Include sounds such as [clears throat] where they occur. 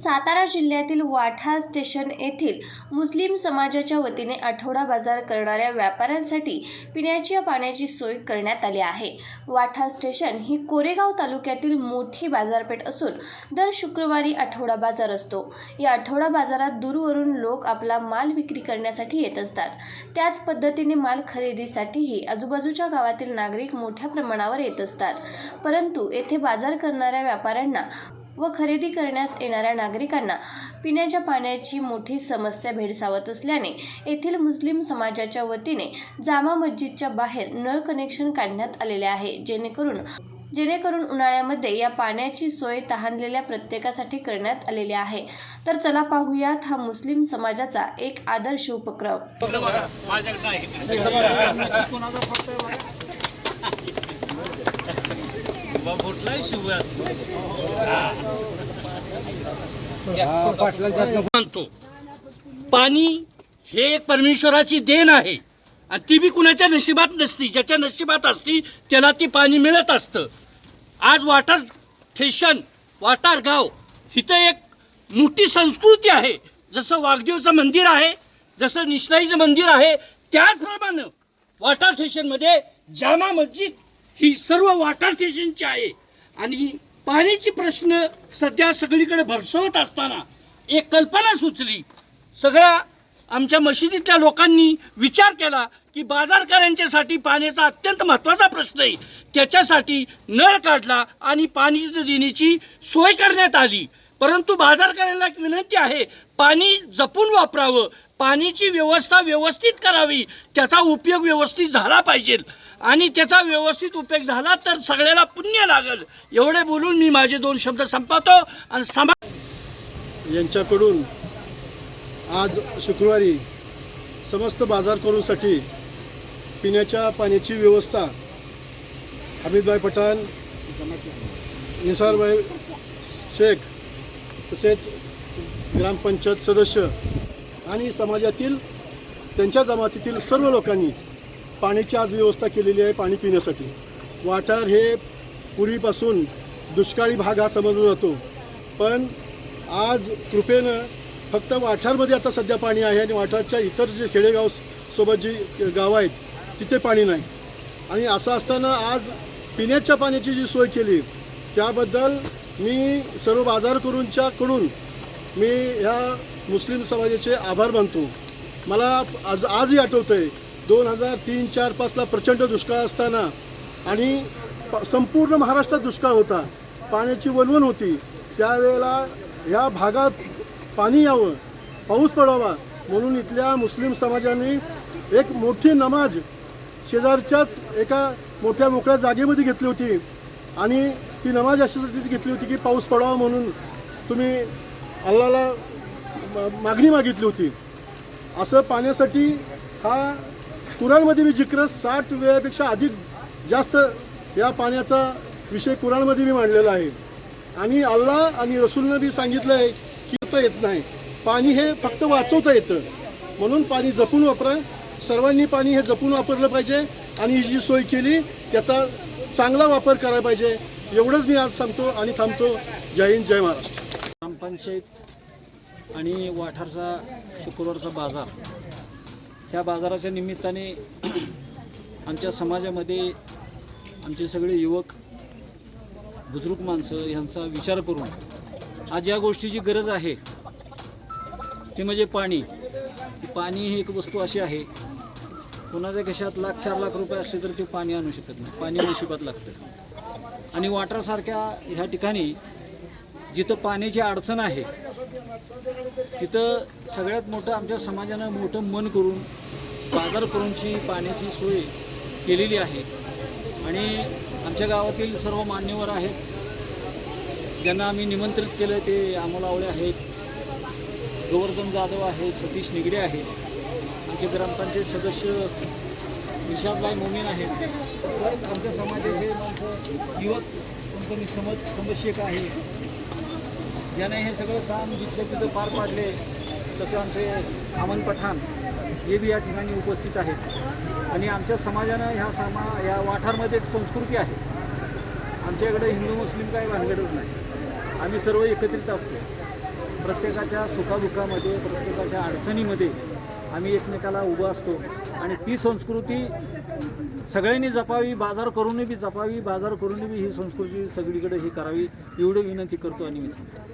सातारा जिल्ह्यातील वाठा स्टेशन येथील मुस्लिम समाजाच्या वतीने आठवडा बाजार करणाऱ्या व्यापाऱ्यांसाठी पिण्याच्या पाण्याची सोय करण्यात आली आहे. वाठा स्टेशन ही कोरेगाव तालुक्यातील मोठी बाजारपेठ असून दर शुक्रवारी आठवडा बाजार असतो. या आठवडा बाजारात दूरवरून लोक आपला माल विक्री करण्यासाठी येत असतात. त्याच पद्धतीने माल खरेदीसाठीही आजूबाजूच्या गावातील नागरिक मोठ्या प्रमाणावर येत असतात. परंतु येथे बाजार करणाऱ्या व्यापाऱ्यांना व खरेदी करण्यास येणाऱ्या नागरिकांना पिण्याच्या पाण्याची मोठी समस्या भेडसावत असल्याने येथील मुस्लिम समाजाच्या वतीने जामा मस्जिदच्या बाहेर नळ कनेक्शन काढण्यात आलेले आहे. जेणेकरून जेणेकरून उन्हाळ्यामध्ये या पाण्याची सोय तहानलेल्या प्रत्येकासाठी करण्यात आलेली आहे. तर चला पाहूयात हा मुस्लिम समाजाचा एक आदर्श उपक्रम. म्हणतो पाणी हे एक परमेश्वराची देण आहे. आणि ती बी कुणाच्या नशिबात नसती ज्याच्या नशिबात असती त्याला ती पाणी मिळत असतं. आज वाटार ठेशन वाटार गाव इथं एक मोठी संस्कृती आहे. जसं वाघदेवचं मंदिर आहे जसं निष्ठाईचं मंदिर आहे त्याचप्रमाणे वाटार स्टेशनमध्ये जामा मस्जिद ही सर्व वॉटर स्टेशनची आहे. आणि पाण्याची प्रश्न सध्या सगळीकडे भरसवत असताना एक कल्पना सुचली. सगळ्या आमच्या मशिदीतल्या लोकांनी विचार केला की बाजारकऱ्यांच्यासाठी पाण्याचा अत्यंत महत्त्वाचा प्रश्न आहे. त्याच्यासाठी नळ काढला आणि पाणी देण्याची सोय करण्यात आली. परंतु बाजारकऱ्यांना एक विनंती आहे पाणी जपून वापरावं पाण्याची व्यवस्था व्यवस्थित करावी त्याचा उपयोग व्यवस्थित झाला पाहिजे. आणि त्याचा व्यवस्थित उपयोग झाला तर सगळ्याला पुण्य लागल. एवढे बोलून मी माझे दोन शब्द संपवतो आणि समा यांच्याकडून आज शुक्रवारी समस्त बाजार करूसाठी पिण्याच्या पाण्याची व्यवस्था हमीदभाई पठाण निसारभाई शेख तसेच ग्रामपंचायत सदस्य आणि समाजातील त्यांच्या जमातीतील सर्व लोकांनी पाण्याची आज व्यवस्था केलेली आहे पाणी पिण्यासाठी. वाठार हे पूर्वीपासून दुष्काळी भाग हा समजला जातो. पण आज कृपेनं फक्त वाठारमध्ये आता सध्या पाणी आहे आणि वाठारच्या इतर जे खेडेगाव सोबत जी गावं आहेत तिथे पाणी नाही. आणि असं असताना आज पिण्याच्या पाण्याची जी सोय केली त्याबद्दल मी सर्व बाजार करूनच्याकडून मी ह्या मुस्लिम समाजाचे आभार मानतो. मला आज आजही आठवतं आहे दोन हजार तीन चार पाचला प्रचंड दुष्काळ असताना आणि प- संपूर्ण महाराष्ट्रात दुष्काळ होता. पाण्याची वणवण होती. त्यावेळेला ह्या भागात पाणी यावं पाऊस पडावा म्हणून इथल्या मुस्लिम समाजाने एक मोठी नमाज शेजारच्याच एका मोठ्या मोकळ्या जागेमध्ये घेतली होती. आणि ती नमाज अशासाठी घेतली होती की पाऊस पडावा म्हणून तुम्ही अल्लाला म- मागणी मागितली होती. असं पाण्यासाठी हा कुराणमध्ये मी जिक्र साठ वेळापेक्षा अधिक जास्त या पाण्याचा विषय कुराणमध्ये मी मांडलेला आहे. आणि अल्लाह आणि रसूलनं बी सांगितलं आहे की येता येत नाही. पाणी हे फक्त वाचवता येतं. म्हणून पाणी जपून वापरा. सर्वांनी पाणी हे जपून वापरलं पाहिजे आणि ही जी सोय केली त्याचा चांगला वापर करायला पाहिजे. एवढंच मी आज सांगतो आणि थांबतो. जय हिंद जय महाराष्ट्र. ग्रामपंचायत आणि वाठारचा शुक्रवारचा बाजार. त्या बाजाराच्या निमित्ताने [clears throat] आमच्या समाजामध्ये आमचे सगळे युवक बुजुर्ग माणसं यांचा विचार करून आज या गोष्टीची गरज आहे. ती म्हणजे पाणी. पाणी ही एक वस्तू अशी आहे कोणाच्या घशात लाख चार लाख रुपये असले तर ते पाणी आणू शकत नाही. पाणी नशिबात लागतं. आणि वाटरासारख्या ह्या ठिकाणी जिथं पाण्याची अडचण आहे तिथं सगळ्यात मोठं आमच्या समाजानं मोठं मन करून बाजार करूनची पाण्याची सोय केलेली आहे. आणि आमच्या गावातील सर्व मान्यवर आहेत. ज्यांना आम्ही निमंत्रित केलं ते अमोल आवळे आहेत गोवर्धन जाधव आहेत सतीश निगडे आहेत. आमचे ग्रामपंचायत सदस्य निशादबाई मोमीन आहेत. परत आमच्या समाजाचे माणसं युवक कंपनी समज समस्येक आहे. ज्याने हे सगळं काम जिथलं तिथं पार पाडले तसं आमचे अमन पठाण हे बी या ठिकाणी उपस्थित आहेत. आणि आमच्या समाजानं ह्या समा या वाठारमध्ये एक संस्कृती आहे. आमच्याकडे हिंदू मुस्लिम काही भानगडच नाही. आम्ही सर्व एकत्रित असतो. प्रत्येकाच्या सुखादुखामध्ये प्रत्येकाच्या अडचणीमध्ये आम्ही एकमेकाला उभं असतो आणि ती संस्कृती सगळ्यांनी जपावी बाजार करूनही बी जपावी बाजार करूनही बी ही संस्कृती सगळीकडे ही करावी एवढी विनंती करतो आणि मी थांबतो.